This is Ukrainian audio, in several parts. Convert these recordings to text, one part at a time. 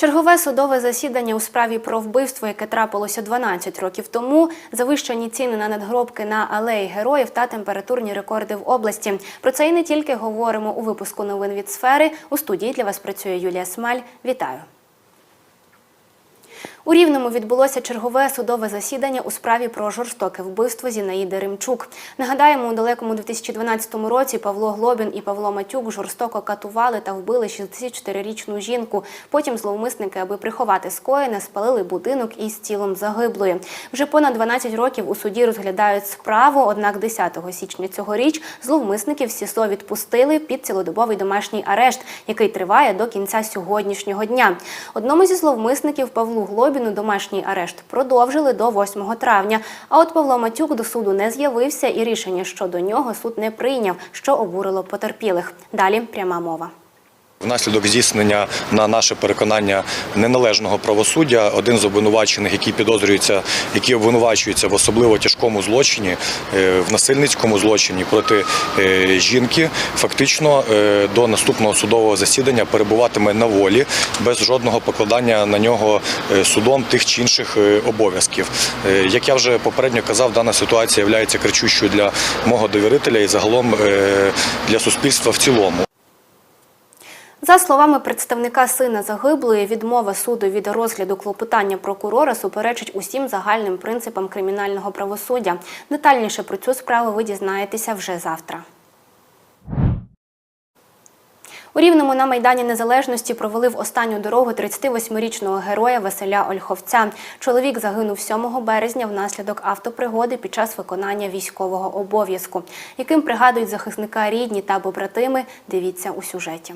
Чергове судове засідання у справі про вбивство, яке трапилося 12 років тому, завищені ціни на надгробки на алеї героїв та температурні рекорди в області. Про це і не тільки говоримо у випуску новин від сфери. У студії для вас працює Юлія Смаль. Вітаю. У Рівному відбулося чергове судове засідання у справі про жорстоке вбивство Зінаїди Римчук. Нагадаємо, у далекому 2012 році Павло Глобін і Павло Матюк жорстоко катували та вбили 64-річну жінку. Потім зловмисники, аби приховати скоєне, спалили будинок із тілом загиблої. Вже понад 12 років у суді розглядають справу. Однак 10 січня цьогоріч зловмисників СІСО відпустили під цілодобовий домашній арешт, який триває до кінця сьогоднішнього дня. Одному зі зловмисників Павлу Глобіну домашній арешт продовжили до 8 травня. А от Павло Матюк до суду не з'явився, і рішення щодо нього суд не прийняв, що обурило потерпілих. Далі пряма мова. Внаслідок здійснення на наше переконання неналежного правосуддя, один з обвинувачених, який підозрюється, які обвинувачуються в особливо тяжкому злочині, е, в насильницькому злочині проти е, жінки, фактично е, до наступного судового засідання перебуватиме на волі без жодного покладання на нього судом тих чи інших обов'язків. Як я вже попередньо казав, дана ситуація є кричущою для мого довірителя і загалом для суспільства в цілому. За словами представника сина загиблої, відмова суду від розгляду клопотання прокурора суперечить усім загальним принципам кримінального правосуддя. Детальніше про цю справу ви дізнаєтеся вже завтра. У Рівному на Майдані Незалежності провели в останню дорогу 38-річного героя Василя Ольховця. Чоловік загинув 7 березня внаслідок автопригоди під час виконання військового обов'язку. Яким пригадують захисника рідні та побратими, дивіться у сюжеті.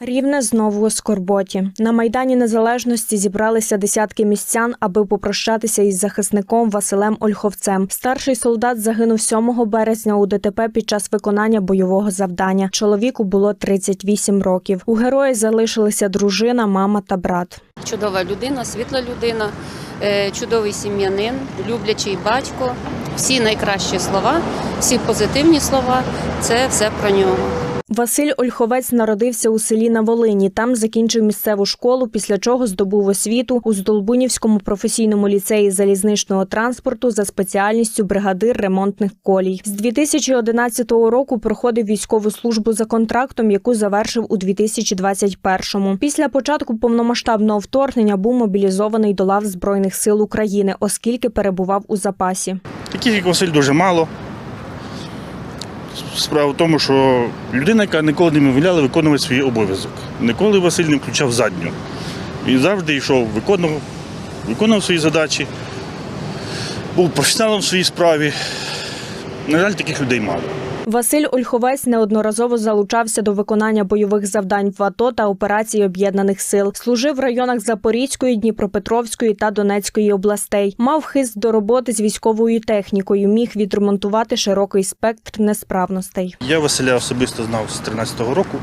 Рівне знову у скорботі. На Майдані Незалежності зібралися десятки містян, аби попрощатися із захисником Василем Ольховцем. Старший солдат загинув 7 березня у ДТП під час виконання бойового завдання. Чоловіку було 38 років. У героя залишилися дружина, мама та брат. Чудова людина, світла людина, е, чудовий сім'янин, люблячий батько. Всі найкращі слова, всі позитивні слова це все про нього. Василь Ольховець народився у селі на Волині. Там закінчив місцеву школу, після чого здобув освіту у Здолбунівському професійному ліцеї залізничного транспорту за спеціальністю бригадир ремонтних колій. З 2011 року проходив військову службу за контрактом, яку завершив у 2021-му. Після початку повномасштабного вторгнення був мобілізований до лав Збройних сил України, оскільки перебував у запасі. Таких як Василь дуже мало. Справа в тому, що людина, яка ніколи не мовляла, виконувати свій обов'язок. Ніколи Василь не включав задню. Він завжди йшов, виконував, виконував свої задачі, був професіоналом в своїй справі. На жаль, таких людей мало. Василь Ольховець неодноразово залучався до виконання бойових завдань в АТО та операцій об'єднаних сил. Служив в районах Запорізької, Дніпропетровської та Донецької областей. Мав хист до роботи з військовою технікою. Міг відремонтувати широкий спектр несправностей. Я Василя особисто знав з 13-го року.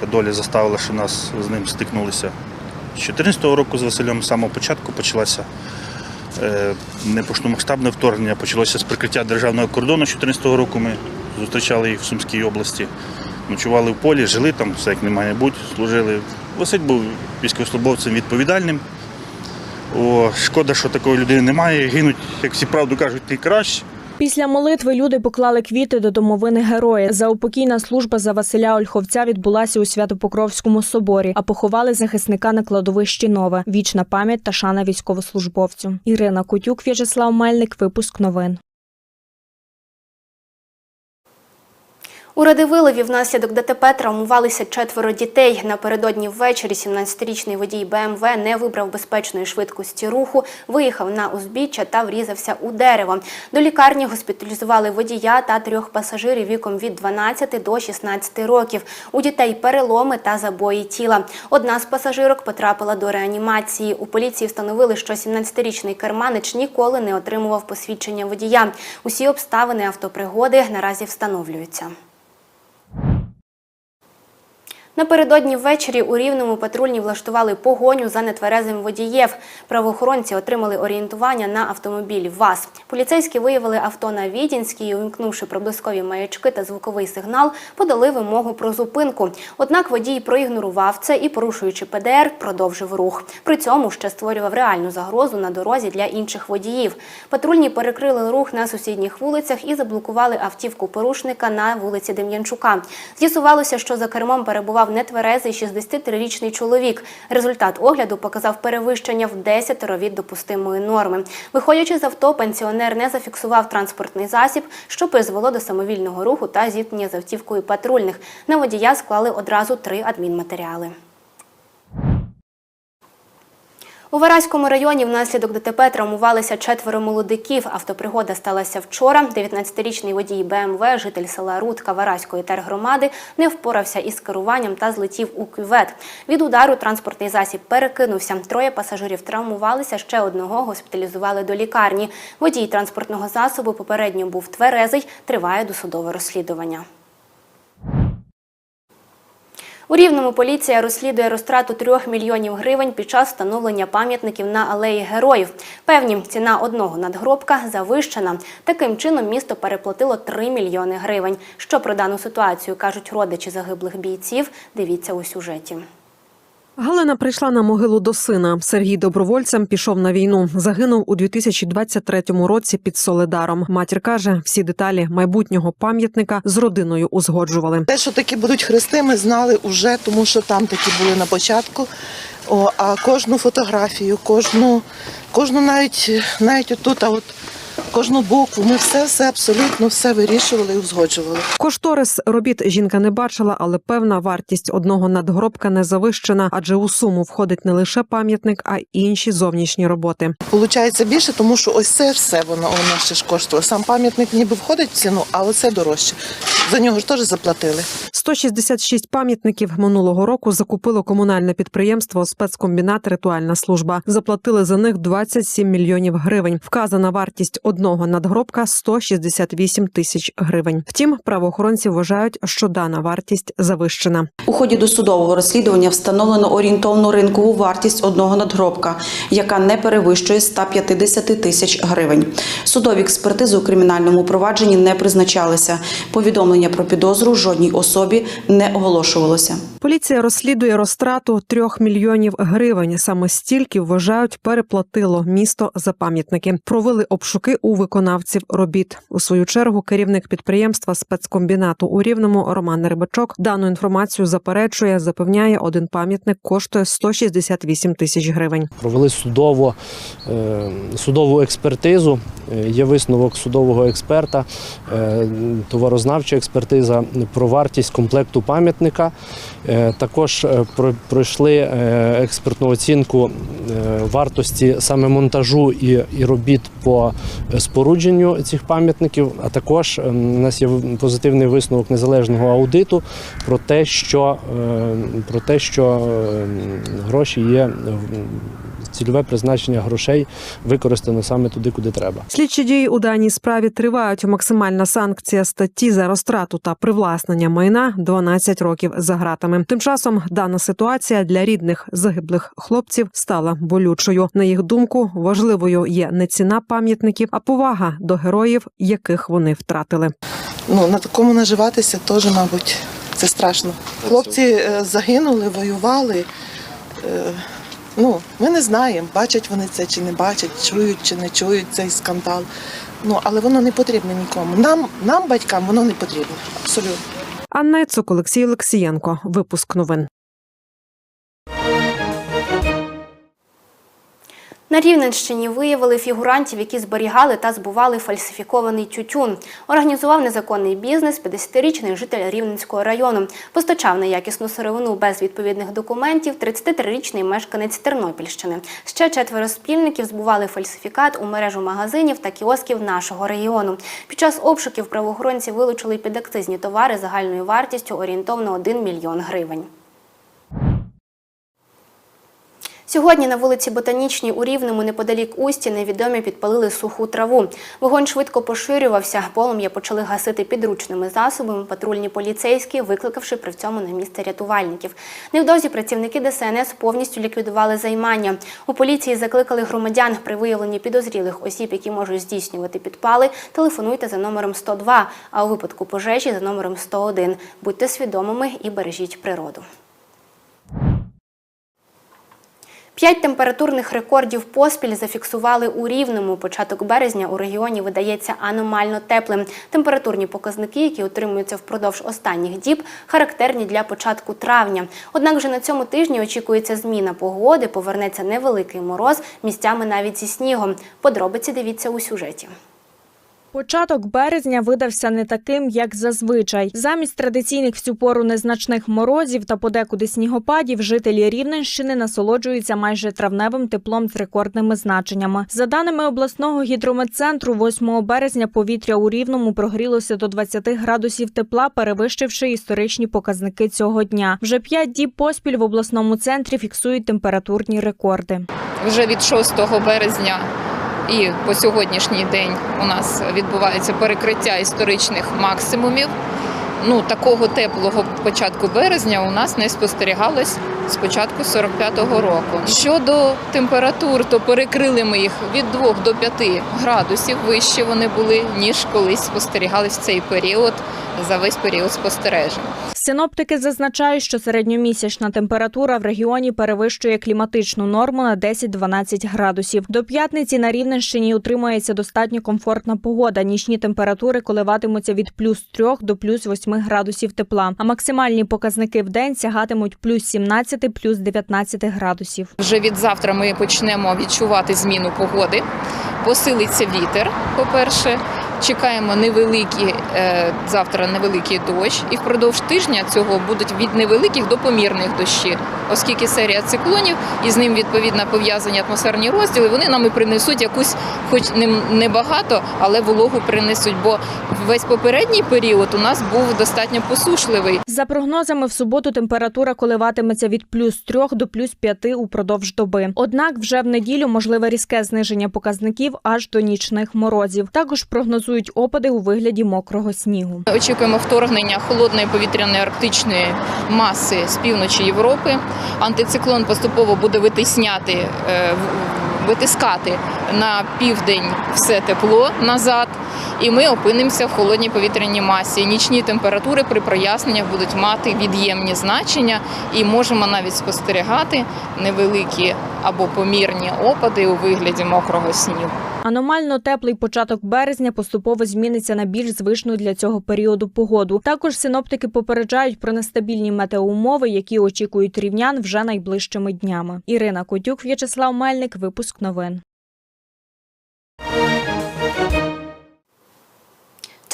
Та доля заставила, що нас з ним стикнулися. З 14-го року з Василем з самого початку почалося е, непошномасштабне вторгнення. Почалося з прикриття державного кордону 14-го року. Ми зустрічали їх в Сумській області. Ночували в полі, жили там, все як не має бути, служили. Василь був військовослужбовцем відповідальним. О, шкода, що такої людини немає. Гинуть, як всі правду кажуть, ти краще. Після молитви люди поклали квіти до домовини героя. Заупокійна служба за Василя Ольховця відбулася у Свято-Покровському соборі, а поховали захисника на кладовищі Нове. Вічна пам'ять та шана військовослужбовцю. Ірина Кутюк, В'ячеслав Мельник. Випуск новин. У Радивилові внаслідок ДТП травмувалися четверо дітей. Напередодні ввечері 17-річний водій БМВ не вибрав безпечної швидкості руху, виїхав на узбіччя та врізався у дерево. До лікарні госпіталізували водія та трьох пасажирів віком від 12 до 16 років. У дітей переломи та забої тіла. Одна з пасажирок потрапила до реанімації. У поліції встановили, що 17-річний керманич ніколи не отримував посвідчення водія. Усі обставини автопригоди наразі встановлюються. Напередодні ввечері у Рівному патрульні влаштували погоню за нетверезим водієв. Правоохоронці отримали орієнтування на автомобіль ВАЗ. Поліцейські виявили авто на Відінській і, увімкнувши проблискові маячки та звуковий сигнал, подали вимогу про зупинку. Однак водій проігнорував це і, порушуючи ПДР, продовжив рух. При цьому ще створював реальну загрозу на дорозі для інших водіїв. Патрульні перекрили рух на сусідніх вулицях і заблокували автівку порушника на вулиці Дем'янчука. З'ясувалося, що за кермом перебував нетверезий 63-річний чоловік. Результат огляду показав перевищення в 10 від допустимої норми. Виходячи з авто, пенсіонер не зафіксував транспортний засіб, що призвело до самовільного руху та зіткнення з автівкою патрульних. На водія склали одразу три адмінматеріали. У Вараському районі внаслідок ДТП травмувалися четверо молодиків. Автопригода сталася вчора. 19-річний водій БМВ, житель села Рудка Вараської тергромади, не впорався із керуванням та злетів у кювет. Від удару транспортний засіб перекинувся. Троє пасажирів травмувалися, ще одного госпіталізували до лікарні. Водій транспортного засобу попередньо був тверезий. Триває досудове розслідування. У Рівному поліція розслідує розтрату трьох мільйонів гривень під час встановлення пам'ятників на алеї героїв. Певні, ціна одного надгробка завищена. Таким чином місто переплатило 3 мільйони гривень. Що про дану ситуацію кажуть родичі загиблих бійців, дивіться у сюжеті. Галина прийшла на могилу до сина. Сергій добровольцем пішов на війну. Загинув у 2023 році під Соледаром. Матір каже, всі деталі майбутнього пам'ятника з родиною узгоджували. Те, що такі будуть хрести, ми знали вже, тому що там такі були на початку. О, а кожну фотографію, кожну, кожну навіть навіть отут, а от кожну букву, ми все, все абсолютно все вирішували і узгоджували. Кошторис робіт жінка не бачила, але певна вартість одного надгробка не завищена, адже у суму входить не лише пам'ятник, а й інші зовнішні роботи. Получається більше, тому що ось це все воно, воно ще ж коштує. Сам пам'ятник ніби входить в ціну, а оце дорожче. За нього ж теж заплатили. 166 пам'ятників минулого року закупило комунальне підприємство спецкомбінат Ритуальна служба. Заплатили за них 27 мільйонів гривень. Вказана вартість одного надгробка 168 тисяч гривень. Втім, правоохоронці вважають, що дана вартість завищена. У ході досудового розслідування встановлено орієнтовну ринкову вартість одного надгробка, яка не перевищує 150 тисяч гривень. Судові експертизи у кримінальному провадженні не призначалися. Повідомлення про підозру жодній особі не оголошувалося. Поліція розслідує розтрату трьох мільйонів гривень. Саме стільки вважають переплатило місто за пам'ятники. Провели обшуки у виконавців робіт. У свою чергу керівник підприємства спецкомбінату у Рівному Роман Рибачок дану інформацію заперечує. Запевняє, один пам'ятник коштує 168 тисяч гривень. провели судово, е, судову експертизу. Е, Є висновок судового експерта, е, товарознавча експертиза про вартість комплекту пам'ятника. Також про- пройшли експертну оцінку вартості саме монтажу і робіт по спорудженню цих пам'ятників. А також е, у нас є позитивний висновок незалежного аудиту про те, що, е, про те, що е, гроші є цільове призначення грошей використано саме туди, куди треба. Слідчі дії у даній справі тривають. Максимальна санкція статті за розтрату та привласнення майна 12 років за гратами. Тим часом дана ситуація для рідних загиблих хлопців стала болючою. На їх думку, важливою є не ціна пам'ятників, а повага до героїв, яких вони втратили. Ну, на такому наживатися теж, мабуть, це страшно. Хлопці е, загинули, воювали. Ну, ми не знаємо, бачать вони це чи не бачать, чують чи не чують цей скандал. Ну, але воно не потрібне нікому. Нам, нам, батькам, воно не потрібно. Абсолютно. Анна Яцук, Олексій Олексієнко. Випуск новин. На Рівненщині виявили фігурантів, які зберігали та збували фальсифікований тютюн. Організував незаконний бізнес 50-річний житель Рівненського району. Постачав неякісну сировину без відповідних документів 33-річний мешканець Тернопільщини. Ще четверо спільників збували фальсифікат у мережу магазинів та кіосків нашого регіону. Під час обшуків правоохоронці вилучили підакцизні товари загальною вартістю орієнтовно 1 мільйон гривень. Сьогодні на вулиці Ботанічній у Рівному неподалік Усті невідомі підпалили суху траву. Вогонь швидко поширювався. Полум'я почали гасити підручними засобами патрульні поліцейські, викликавши при цьому на місце рятувальників. Невдовзі працівники ДСНС повністю ліквідували займання. У поліції закликали громадян при виявленні підозрілих осіб, які можуть здійснювати підпали. Телефонуйте за номером 102, а у випадку пожежі за номером 101. Будьте свідомими і бережіть природу. П'ять температурних рекордів поспіль зафіксували у Рівному. Початок березня у регіоні видається аномально теплим. Температурні показники, які утримуються впродовж останніх діб, характерні для початку травня. Однак вже на цьому тижні очікується зміна погоди, повернеться невеликий мороз, місцями навіть зі снігом. Подробиці дивіться у сюжеті. Початок березня видався не таким, як зазвичай. Замість традиційних в цю пору незначних морозів та подекуди снігопадів жителі Рівненщини насолоджуються майже травневим теплом з рекордними значеннями. За даними обласного гідрометцентру, 8 березня повітря у Рівному прогрілося до 20 градусів тепла, перевищивши історичні показники цього дня. Вже п'ять діб поспіль в обласному центрі фіксують температурні рекорди. Вже від 6 березня і по сьогоднішній день у нас відбувається перекриття історичних максимумів. Ну, такого теплого початку березня у нас не спостерігалось з початку 45-го року. Щодо температур, то перекрили ми їх від 2 до 5 градусів вище вони були, ніж колись спостерігались в цей період за весь період спостережень. Синоптики зазначають, що середньомісячна температура в регіоні перевищує кліматичну норму на 10-12 градусів. До п'ятниці на Рівненщині утримується достатньо комфортна погода. Нічні температури коливатимуться від плюс 3 до плюс 8 градусів тепла, а максимальні показники в день сягатимуть плюс 17, плюс 19 градусів. Вже від завтра ми почнемо відчувати зміну погоди. Посилиться вітер, по-перше. Чекаємо невеликий е, завтра невеликий дощ, і впродовж тижня цього будуть від невеликих до помірних дощів, оскільки серія циклонів і з ним відповідно пов'язані атмосферні розділи. Вони нам і принесуть якусь, хоч не, не багато, але вологу принесуть. Бо весь попередній період у нас був достатньо посушливий. За прогнозами, в суботу температура коливатиметься від плюс 3 до плюс 5 упродовж доби. Однак вже в неділю можливе різке зниження показників аж до нічних морозів. Також прогнозують опади у вигляді мокрого снігу. Очікуємо вторгнення холодної повітряної арктичної маси з півночі Європи. Антициклон поступово буде витисняти, е, витискати на південь все тепло назад, і ми опинимося в холодній повітряній масі. Нічні температури при проясненнях будуть мати від'ємні значення, і можемо навіть спостерігати невеликі або помірні опади у вигляді мокрого снігу. Аномально теплий початок березня поступово зміниться на більш звичну для цього періоду погоду. Також синоптики попереджають про нестабільні метеоумови, які очікують рівнян вже найближчими днями. Ірина Котюк, В'ячеслав Мельник. Випуск новин.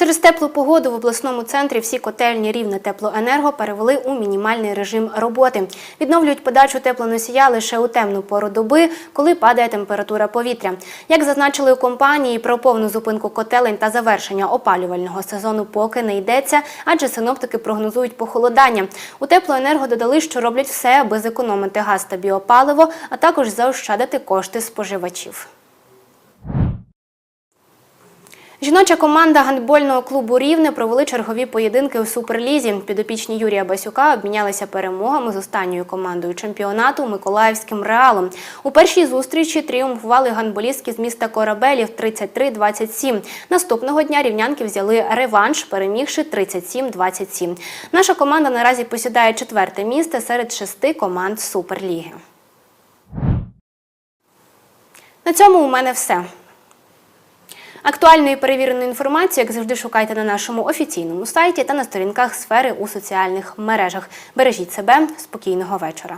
Через теплу погоду в обласному центрі всі котельні рівне теплоенерго перевели у мінімальний режим роботи. Відновлюють подачу теплоносія лише у темну пору доби, коли падає температура повітря. Як зазначили у компанії, про повну зупинку котелень та завершення опалювального сезону поки не йдеться, адже синоптики прогнозують похолодання. У теплоенерго додали, що роблять все, аби зекономити газ та біопаливо, а також заощадити кошти споживачів. Жіноча команда гандбольного клубу Рівне провели чергові поєдинки у суперлізі. Підопічні Юрія Басюка обмінялися перемогами з останньою командою чемпіонату Миколаївським реалом. У першій зустрічі тріумфували гандболістки з міста Корабелів 33-27. Наступного дня рівнянки взяли реванш, перемігши 37-27. Наша команда наразі посідає четверте місце серед шести команд Суперліги. На цьому у мене все. Актуальну і перевірену інформацію, як завжди, шукайте на нашому офіційному сайті та на сторінках сфери у соціальних мережах. Бережіть себе, спокійного вечора.